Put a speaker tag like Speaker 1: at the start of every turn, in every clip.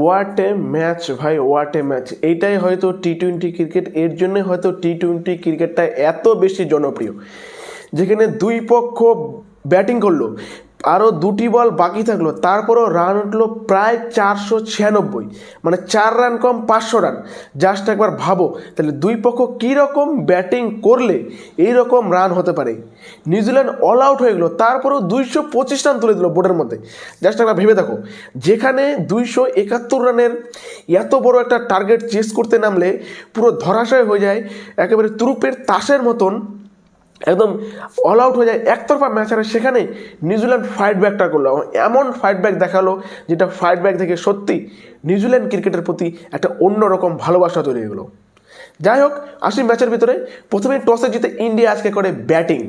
Speaker 1: Watt a match ভাই what a match এইটাই হয়তো টি টোয়েন্টি ক্রিকেট এর জন্য হয়তো টি টোয়েন্টি ক্রিকেটটা এত বেশি জনপ্রিয়। যেখানে দুই পক্ষ ব্যাটিং করল। আরও দুটি বল বাকি থাকল, তারপরও রান উঠল প্রায় চারশো ছিয়ানব্বই মানে চার রান কম পাঁচশো রান জাস্ট একবার ভাবো, তাহলে দুই পক্ষ কীরকম ব্যাটিং করলে এই রকম রান হতে পারে? নিউজিল্যান্ড অল আউট হয়ে গেলো, তারপরেও দুইশো পঁচিশ রান তুলে দিল বোর্ডের মধ্যে। জাস্ট একবার ভেবে দেখো, যেখানে দুইশো একাত্তর রানের এত বড় একটা টার্গেট চেস করতে নামলে পুরো ধরাশয় হয়ে যায়, একেবারে তুরুপের তাসের মতন একদম অল আউট হয়ে যায়। একতরফা ম্যাচ আর সেখানে নিউজিল্যান্ড ফাইট ব্যাকটা করল। এমন ফাইট ব্যাক দেখাল যেটা ফাইট ব্যাক থেকে সত্যি নিউজিল্যান্ড ক্রিকেটের প্রতি একটা অন্যরকম ভালোবাসা তৈরি হয়ে গেলো। যাই হোক আসি ম্যাচের ভিতরে প্রথমে টসে জিতে ইন্ডিয়া আজকে করে ব্যাটিং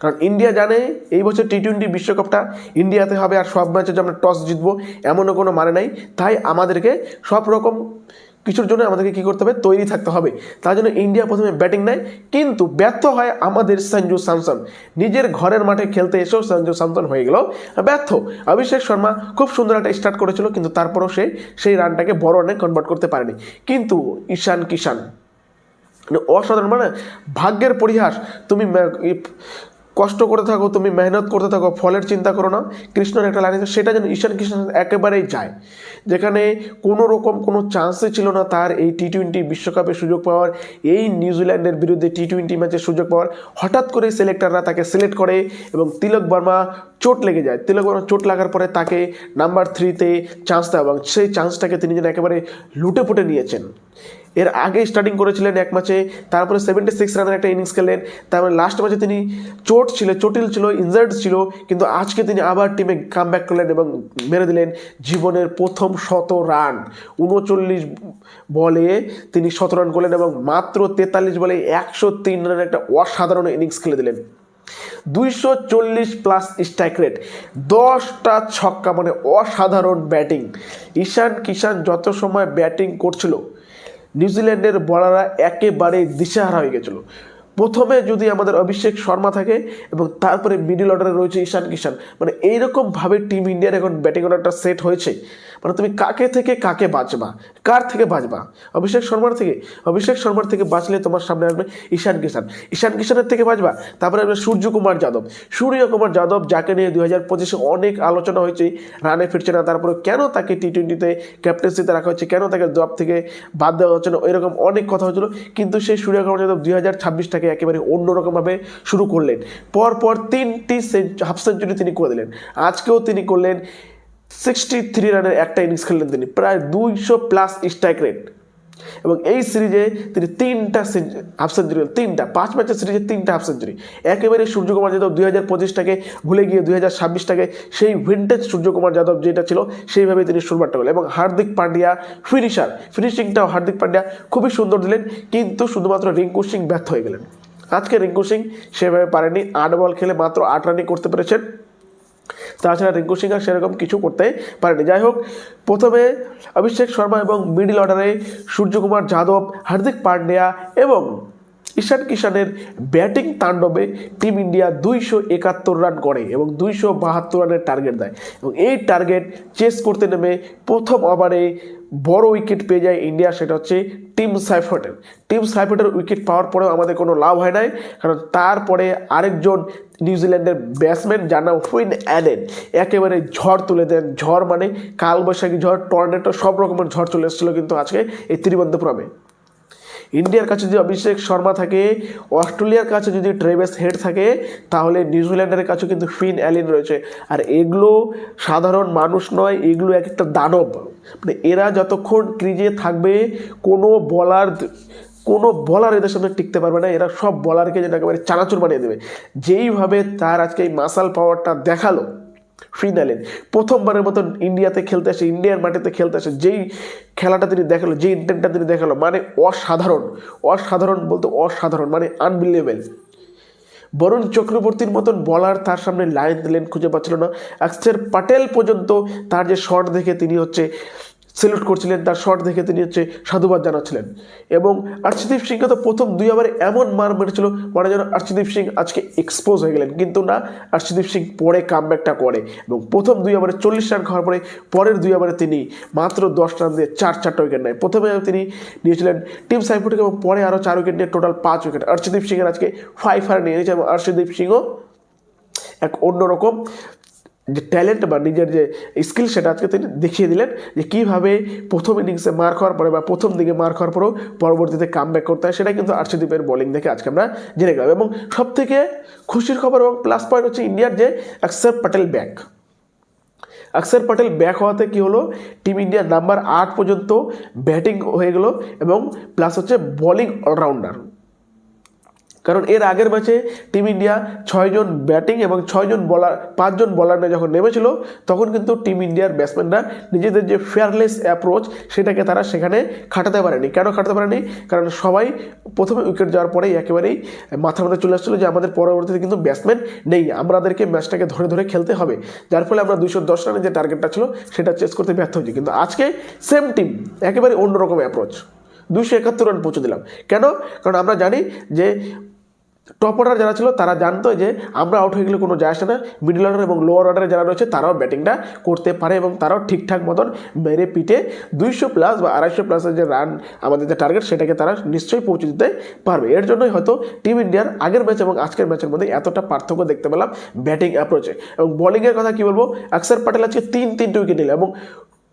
Speaker 1: কারণ ইন্ডিয়া জানে এই বছর টি টোয়েন্টি বিশ্বকাপটা ইন্ডিয়াতে হবে আর সব ম্যাচে যে আমরা টস জিতবো, এমনও কোনো মানে নাই। তাই আমাদেরকে সব রকম কিছুর জন্য আমাদেরকে কী করতে হবে? তৈরি থাকতে হবে। তার জন্য ইন্ডিয়া প্রথমে ব্যাটিং নেয়, কিন্তু ব্যর্থ হয় আমাদের সঞ্জু স্যামসন। নিজের ঘরের মাঠে খেলতে এসেও সঞ্জু স্যামসন হয়ে গেল, ব্যর্থ। অভিষেক শর্মা খুব সুন্দর একটা স্টার্ট করেছিল, কিন্তু তারপরও সে সেই রানটাকে বড় রানে কনভার্ট করতে পারেনি। কিন্তু ঈশান কিষান মানে অসাধারণ মানে ভাগ্যের পরিহাস, তুমি কষ্ট করতে থাকো, তুমি মেহনত করতে থাকো, ফলের চিন্তা করো না। কৃষ্ণর একটা লাইন সেটা যেন ঈশান কৃষ্ণ একেবারেই যায়। যেখানে কোনো রকম কোনো চান্সই ছিল না তার এই টি টোয়েন্টি বিশ্বকাপে সুযোগ পাওয়ার, এই নিউজিল্যান্ডের বিরুদ্ধে টি টোয়েন্টি ম্যাচে সুযোগ পাওয়ার। হঠাৎ করে সিলেক্টাররা তাকে সিলেক্ট করে এবং তিলক বর্মা চোট লেগে যায়। তিলক বর্মা চোট লাগার পরে তাকে নাম্বার থ্রিতে চান্স দেওয়া এবং সেই চান্সটাকে তিনি যেন একেবারে লুটে পুটে নিয়েছেন। এর আগে স্টার্টিং করেছিলেন এক ম্যাচে তারপরে সেভেন্টি সিক্স রানের একটা ইনিংস খেলেন তারপরে লাস্ট ম্যাচে তিনি চোট ছিল, চটিল ছিল ইনজার্ড ছিল, কিন্তু আজকে তিনি আবার টিমে কাম ব্যাক করলেন এবং মেরে দিলেন জীবনের প্রথম শত রান উনচল্লিশ বলে তিনি শত রান করলেন এবং মাত্র তেতাল্লিশ বলে একশো তিন রানের একটা অসাধারণ ইনিংস খেলে দিলেন। দুইশো চল্লিশ প্লাস স্ট্রাইক রেট দশটা ছক্কা মানে অসাধারণ ব্যাটিং ঈশান কিষান যত সময় ব্যাটিং করছিল, নিউজিল্যান্ডের বলাররা একেবারে দিশাহারা হয়ে গেছিল। প্রথমে যদি আমাদের অভিষেক শর্মা থাকে এবং তারপরে মিডিল অর্ডারে রয়েছে ঈশান কিষান মানে এইরকমভাবে টিম ইন্ডিয়ার এখন ব্যাটিং অর্ডারটা সেট হয়েছে। মানে তুমি কাকে থেকে কাকে বাঁচবা? কার থেকে বাঁচবা? অভিষেক শর্মার থেকে? অভিষেক শর্মার থেকে বাঁচলে তোমার সামনে আসবে ঈশান কিষান ঈশান কিষানের থেকে বাঁচবা? তারপরে আসবে সূর্যকুমার যাদব। সূর্যকুমার যাদব, যাকে নিয়ে দুই হাজার পঁচিশে অনেক আলোচনা হয়েছে, রানে ফিরছে না, তারপরে কেন তাকে টি টোয়েন্টিতে ক্যাপ্টেন্সিতে রাখা হচ্ছে কেন তাকে জব থেকে বাদ দেওয়া হচ্ছে না? এরকম অনেক কথা হয়েছিল। কিন্তু সেই সূর্যকুমার যাদব দুই হাজার ছাব্বিশটাকে একেবারে অন্যরকমভাবে শুরু করলেন। পরপর তিনটি হাফ সেঞ্চুরি তিনি করে দিলেন। আজকেও তিনি করলেন সিক্সটি থ্রি রানের একটা ইনিংস খেললেন তিনি, প্রায় দুইশো প্লাস স্ট্রাইক রেট এবং এই সিরিজে তিনি তিনটা হাফ সেঞ্চুরি, তিনটা, পাঁচ ম্যাচের সিরিজে তিনটা হাফ সেঞ্চুরি। একেবারে সূর্যকুমার যাদব দুই হাজার পঁচিশটাকে ভুলে গিয়ে দুই হাজার ছাব্বিশটাকে সেই ভিন্টেজ সূর্যকুমার যাদব যেটা ছিল সেইভাবে তিনি শুরুবারটা করলেন। এবং হার্দিক পান্ডিয়া ফিনিশার ফিনিশিংটাও হার্দিক পান্ডিয়া খুবই সুন্দর দিলেন, কিন্তু শুধুমাত্র রিঙ্কু সিং ব্যর্থ হয়ে গেলেন। আজকে রিঙ্কু সিং সেভাবে পারেনি, আট বল খেলে মাত্র আট রানই করতে পেরেছেন। তাছাড়া রিঙ্কু সিং আর সেরকম কিছু করতে পারেনি। যাই হোক, প্রথমে অভিষেক শর্মা এবং মিডিল অর্ডারে সূর্যকুমার যাদব, হার্দিক পান্ডিয়া এবং ঈশান কিষানের ব্যাটিং তাণ্ডবে টিম ইন্ডিয়া দুইশো একাত্তর রান করে এবং দুইশো বাহাত্তর রানের টার্গেট দেয় এবং এই টার্গেট চেস করতে নেমে প্রথম ওভারে বড় উইকেট পেয়ে যায় ইন্ডিয়া, সেটা হচ্ছে টিম সাইফটের টিম সাইফটের উইকেট পাওয়ার পরেও আমাদের কোনো লাভ হয় নাই, কারণ তারপরে আরেকজন নিউজিল্যান্ডের ব্যাটসম্যান যার নাম হুইন অ্যালেন একেবারে ঝড় তুলে দেন। ঝড় মানে কালবৈশাখী ঝড় টর্নেটো সব রকমের ঝড় চলে এসেছিল কিন্তু আজকে এই ত্রিবন্ধপুরমে ইন্ডিয়ার কাছে যদি অভিষেক শর্মা থাকে, অস্ট্রেলিয়ার কাছে যদি ট্রেভেস হেড থাকে, তাহলে নিউজিল্যান্ডের কাছেও কিন্তু ফিন অ্যালিন রয়েছে। আর এগুলো সাধারণ মানুষ নয়, এগুলো এক একটা দানব। মানে এরা যতক্ষণ ক্রিজে থাকবে, কোনো বলার কোনো বলার এদের সামনে টিকতে পারবে না। এরা সব বলারকে যেটা একেবারে চানাচুর বানিয়ে দেবে। যেইভাবে তার আজকে এই মাসাল পাওয়ারটা দেখাল ফিনালেন প্রথমবারের মতন ইন্ডিয়াতে খেলতে আসে ইন্ডিয়ার মাটিতে খেলতে আসে, যেই খেলাটা তিনি দেখাল যে ইন্টেন্টটা তিনি দেখাল মানে অসাধারণ অসাধারণ বলতে অসাধারণ মানে আনবিলিয়েবল বরুণ চক্রবর্তীর মতন বলার তার সামনে লাইন দিলেন, খুঁজে পাচ্ছিল না। অক্ষর পাটেল পর্যন্ত তার যে শট দেখে তিনি হচ্ছে সেলুট করছিলেন, তার শট দেখে তিনি হচ্ছে সাধুবাদ জানাচ্ছিলেন। এবং আর্শদীপ সিংকে তো প্রথম দুই ওভারে এমন মার মেরেছিল, মনে যেন আর্শদীপ সিং আজকে এক্সপোজ হয়ে গেলেন। কিন্তু না, আর্শদীপ সিং পরে কামব্যাকটা করে এবং প্রথম দুই ওভারে চল্লিশ রান খাওয়ার পরে পরের দুই ওভারে তিনি মাত্র দশ রান দিয়ে চার চারটা উইকেট নেয়। প্রথমে তিনি নিয়েছিলেন টিম সাইফুটিকে এবং পরে আরও চার উইকেট নিয়ে টোটাল পাঁচ উইকেট আর্শদীপ সিংয়ের আজকে ফাইভ হার নিয়ে নিয়েছে এবং আর্শদীপ সিংও এক অন্যরকম যে ট্যালেন্ট বা নিজের যে স্কিল সেটা আজকে তিনি দেখিয়ে দিলেন যে কীভাবে প্রথম ইনিংসে মার খাওয়ার পরে বা প্রথম দিকে মার খাওয়ার পরেও পরবর্তীতে কাম ব্যাক করতে হয়, সেটা কিন্তু আর্শদীপের বোলিং দেখে আজকে আমরা জেনে গেলাম। এবং সব থেকে খুশির খবর এবং প্লাস পয়েন্ট হচ্ছে ইন্ডিয়ার যে অক্ষর প্যাটেল ব্যাক। অক্ষর প্যাটেল ব্যাক হওয়াতে কী হলো? টিম ইন্ডিয়ার নাম্বার আট পর্যন্ত ব্যাটিং হয়ে গেল এবং প্লাস হচ্ছে বোলিং অলরাউন্ডার কারণ এর আগের ম্যাচে টিম ইন্ডিয়া ছয়জন ব্যাটিং এবং ছয়জন বলার, পাঁচজন বলার নিয়ে যখন নেমেছিল, তখন কিন্তু টিম ইন্ডিয়ার ব্যাটসম্যানরা নিজেদের যে ফেয়ারলেস অ্যাপ্রোচ সেটাকে তারা সেখানে খাটাতে পারেনি। কেন খাটাতে পারেনি? কারণ সবাই প্রথমে উইকেট যাওয়ার পরেই একেবারেই মাথার মধ্যে চলে আসছিল যে আমাদের পরবর্তীতে কিন্তু ব্যাটসম্যান নেই আমাদেরকে ম্যাচটাকে ধরে ধরে খেলতে হবে। যার ফলে আমরা দুশো দশ রানের যে টার্গেটটা ছিল, সেটা চেস করতে ব্যর্থ হয়েছি। কিন্তু আজকে সেম টিম একেবারে অন্যরকম অ্যাপ্রোচ দুশো একাত্তর রান পৌঁছে দিলাম। কেন? কারণ আমরা জানি যে টপ অর্ডার যারা ছিল, তারা জানতো যে আমরা আউট হয়ে গেলে কোনো যায় আসে না। মিডল অর্ডার এবং লোয়ার অর্ডারে যারা রয়েছে, তারাও ব্যাটিংটা করতে পারে এবং তারাও ঠিকঠাক মতন মেরে পিটে দুইশো প্লাস বা আড়াইশো প্লাসের যে রান আমাদের যে টার্গেট সেটাকে তারা নিশ্চয়ই পৌঁছে দিতে পারবে। এর জন্যই হয়তো টিম ইন্ডিয়ার আগের ম্যাচ এবং আজকের ম্যাচের মধ্যে এতটা পার্থক্য দেখতে পেলাম ব্যাটিং অ্যাপ্রোচে এবং বোলিংয়ের কথা কী বলব? অক্ষর প্যাটেল আজকে তিন তিনটে উইকেট নিল এবং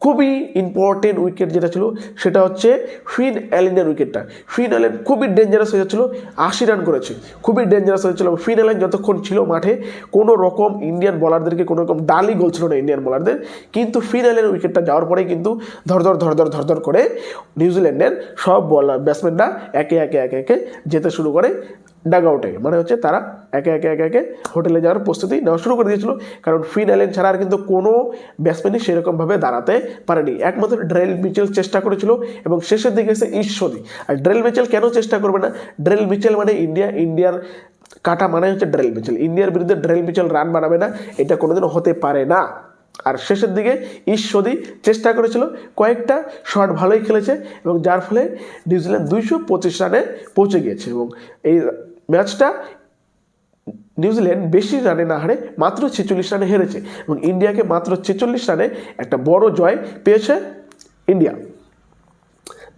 Speaker 1: খুবই ইম্পর্টেন্ট উইকেট যেটা ছিল, সেটা হচ্ছে ফিন অ্যালেনের উইকেটটা ফিন অ্যালেন খুবই ডেঞ্জারাস হয়ে যাচ্ছিল, আশি রান করেছে। খুবই ডেঞ্জারাস হয়েছিল এবং ফিন অ্যালেন যতক্ষণ ছিল মাঠে, কোনো রকম ইন্ডিয়ান বলারদেরকে কোনো রকম ডালি গোল ছিল না ইন্ডিয়ান বলারদের কিন্তু ফিন অ্যালেনের উইকেটটা যাওয়ার পরেই কিন্তু ধরধর ধরধর ধরধর করে নিউজিল্যান্ডের সব বলার ব্যাটসম্যানরা একে একে একে একে যেতে শুরু করে। ডাগ আউটে। মানে হচ্ছে তারা একে একে একে একে হোটেলে যাওয়ার প্রস্তুতি নেওয়া শুরু করে দিয়েছিল। কারণ ফিন অ্যালেন ছাড়া আর কিন্তু কোনো ব্যাটসম্যানই সেরকমভাবে দাঁড়াতে পারেনি। একমাত্র ড্রেল মিচেল চেষ্টা করেছিল এবং শেষের দিকে এসে ঈশ্বরী আর ড্রেল মিচেল কেন চেষ্টা করবে না? ড্রেল মিচেল মানে ইন্ডিয়া, ইন্ডিয়ার কাটা মানে হচ্ছে ড্রেল মিচেল। ইন্ডিয়ার বিরুদ্ধে ড্রেল মিচেল রান বানাবে না, এটা কোনোদিনও হতে পারে না। আর শেষের দিকে ঈশ্বরী চেষ্টা করেছিল, কয়েকটা শট ভালোই খেলেছে এবং যার ফলে নিউজিল্যান্ড দুইশো পঁচিশ রানে পৌঁছে গিয়েছে এবং এই ম্যাচটা নিউজিল্যান্ড বেশি রানে না হারে মাত্র ছেচল্লিশ রানে হেরেছে এবং ইন্ডিয়াকে মাত্র ছেচল্লিশ রানে একটা বড় জয় পেয়েছে ইন্ডিয়া।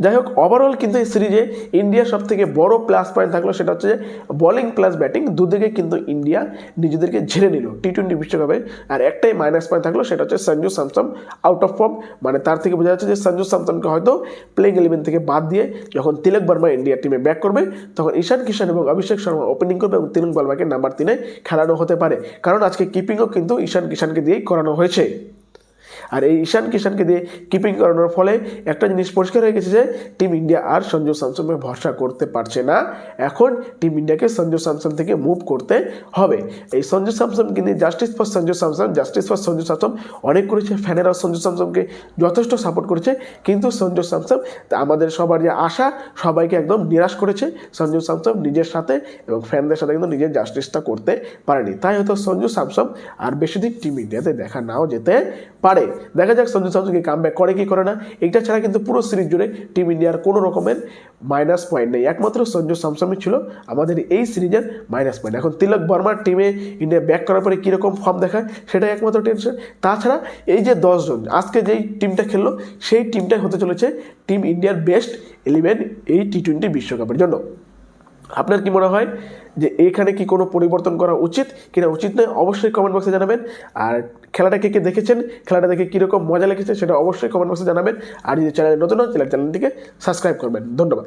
Speaker 1: যাই হোক ওভারঅল কিন্তু এই সিরিজে ইন্ডিয়ার সব থেকে বড় প্লাস পয়েন্ট থাকল সেটা হচ্ছে যে বোলিং প্লাস ব্যাটিং দুদিকে কিন্তু ইন্ডিয়া নিজেদেরকে ঝেড়ে নিল টি টোয়েন্টি বিশ্বকাপে। আর একটাই মাইনাস পয়েন্ট থাকল সেটা হচ্ছে Sanju Samson out of form মানে তার থেকে বোঝা যাচ্ছে যে সঞ্জু স্যামসনকে হয়তো প্লেইং ইলেভেন থেকে বাদ দিয়ে যখন তিলক বর্মা ইন্ডিয়া টিমে ব্যাক করবে, তখন ঈশান কিষান এবং অভিষেক শর্মা ওপেনিং করবে এবং তিলক বর্মাকে নাম্বার তিনে খেলানো হতে পারে। কারণ আজকে কিপিংও কিন্তু ঈশান কিষানকে দিয়েই করানো হয়েছে। আর এই ঈশান কিষানকে দিয়ে কিপিং করানোর ফলে একটা জিনিস পরিষ্কার হয়ে গেছে যে টিম ইন্ডিয়া আর সঞ্জু স্যামসনকে ভরসা করতে পারছে না। এখন টিম ইন্ডিয়াকে সঞ্জু স্যামসন থেকে মুভ করতে হবে। এই সঞ্জু স্যামসনকে নিয়ে justice for Sanju Samson justice for Sanju Samson অনেক করেছে ফ্যানেরাও সঞ্জু স্যামসনকে যথেষ্ট সাপোর্ট করেছে। কিন্তু সঞ্জু স্যামসন, আমাদের সবার যে আশা, সবাইকে একদম নিরাশ করেছে। সঞ্জু স্যামসন নিজের সাথে এবং ফ্যানদের সাথে কিন্তু নিজের জাস্টিসটা করতে পারেনি। তাই হয়তো সঞ্জু স্যামসন আর বেশি দিন টিম ইন্ডিয়াতে দেখা নাও যেতে পারে। দেখা যাক সঞ্জু স্যামসনকে কাম ব্যাক করে, কি করে না। এইটা ছাড়া কিন্তু পুরো সিরিজ জুড়ে টিম ইন্ডিয়ার কোনো রকমের মাইনাস পয়েন্ট নেই। একমাত্র সঞ্জু স্যামসনই ছিল আমাদের এই সিরিজের মাইনাস পয়েন্ট এখন তিলক বর্মার টিমে ইন্ডিয়া ব্যাক করার পরে কীরকম ফর্ম দেখায়, সেটাই একমাত্র টেনশন তাছাড়া এই যে দশজন আজকে যেই টিমটা খেললো, সেই টিমটাই হতে চলেছে টিম ইন্ডিয়ার বেস্ট ইলেভেন এই টি টোয়েন্টি বিশ্বকাপের জন্য। আপনার কি মনে হয় যে এখানে কি কোনো পরিবর্তন করা উচিত কিনা উচিত নয়? অবশ্যই কমেন্ট বক্সে জানাবেন। আর খেলাটা কে কে দেখেছেন? খেলাটা দেখে কীরকম মজা লেগেছে সেটা অবশ্যই কমেন্ট বক্সে জানাবেন। আর যদি চ্যানেলে নতুন হন চ্যানেলটিকে সাবস্ক্রাইব করবেন। ধন্যবাদ।